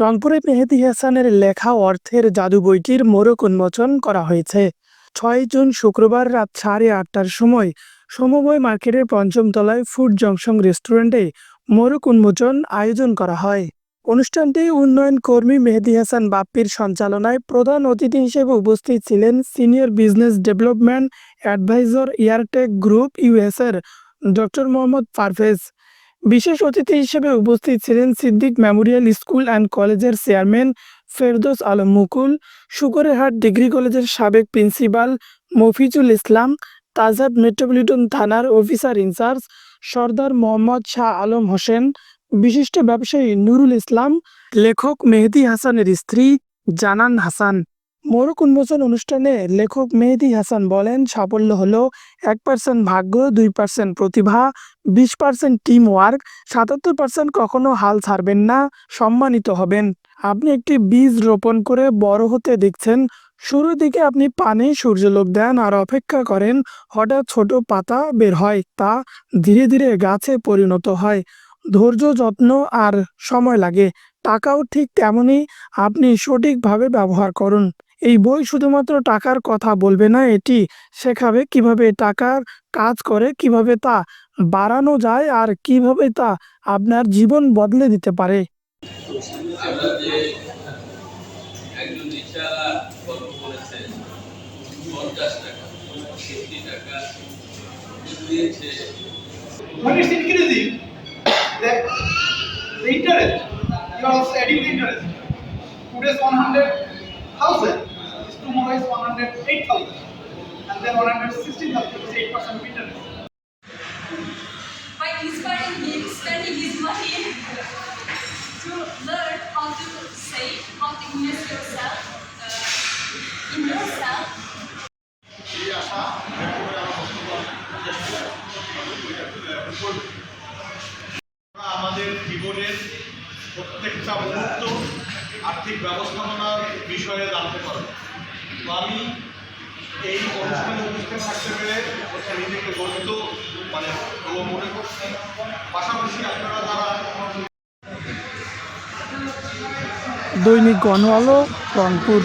রংপুরে মেহেদি হাসানের লেখা অর্থের জাদু বইটির মোড়ক উন্মোচন করা হয়েছে। ছয় জুন শুক্রবার রাত সাড়ে আটটার সময় সমবয় মার্কেটের পঞ্চম তলায় ফুড জংশন রেস্টুরেন্টে মোড়ক উন্মোচন আয়োজন করা হয়। অনুষ্ঠানটি উন্নয়ন কর্মী মেহেদি হাসান বাপ্পির সঞ্চালনায় প্রধান অতিথি হিসেবে উপস্থিত ছিলেন senior business development advisor Airtech group ইউএসের ডক্টর মোহাম্মদ পারভেজ। বিশেষ অতিথি হিসেবে উপস্থিত ছিলেন সিদ্দিক মেমোরিয়াল স্কুল অ্যান্ড কলেজের চেয়ারম্যান ফেরদৌস আলম মুকুল শুকরেরহাট ডিগ্রি কলেজের সাবেক প্রিন্সিপাল মফিজুল ইসলাম, তাজাব মেট্রোপলিটন থানার officer in charge Sardar Mohammad Shah Alam Hossain, বিশিষ্ট ব্যবসায়ী নুরুল ইসলাম, লেখক মেহেদি হাসানের স্ত্রী জানান হাসান। মোড়ক উন্মোচন অনুষ্ঠানে লেখক মেহেদি হাসান বলেন, সাফল্য হলো এক পার্সেন্ট ভাগ্য, দুই পার্সেন্ট প্রতিভা, বিশ পার্সেন্ট টিম ওয়ার্ক সাতাত্তর পার্সেন্ট কখনো হাল ছাড়বেন না, সম্মানিত হবেন। আপনি একটি বীজ রোপণ করে বড় হতে দেখছেন, শুরুর দিকে আপনি পানে সূর্যলোক দেন আর অপেক্ষা করেন, হঠাৎ ছোট পাতা বের হয়, তা ধীরে ধীরে গাছে পরিণত হয়। ধৈর্য, যত্ন আর সময় লাগে, টাকাও ঠিক তেমনই, আপনি সঠিকভাবে ব্যবহার করুন। এই বই শুধুমাত্র টাকার কথা বলবে না, এটি শেখাবে কীভাবে টাকার কাজ করে, কীভাবে তা বাড়ানো যায় আর কীভাবে তা আপনার জীবন বদলে দিতে পারে. Today's 100,000, is tomorrow is 108,000, and then 116,000 is 8% of interest. by inspiring him, spending his money to learn how to save, how to invest yourself uh, in yourself. আমরা আমাদের জীবনের প্রত্যেকটা মুহূর্ত আর্থিক ব্যবস্থাপনার বিষয়ে জানতে পারব। তো আমি এই অনুষ্ঠানে উপস্থিত থাকতে পেরে নিজেকে গর্বিত মানে মনে করছি। পাশাপাশি আপনারা যারা দৈনিক গণ আলো রংপুর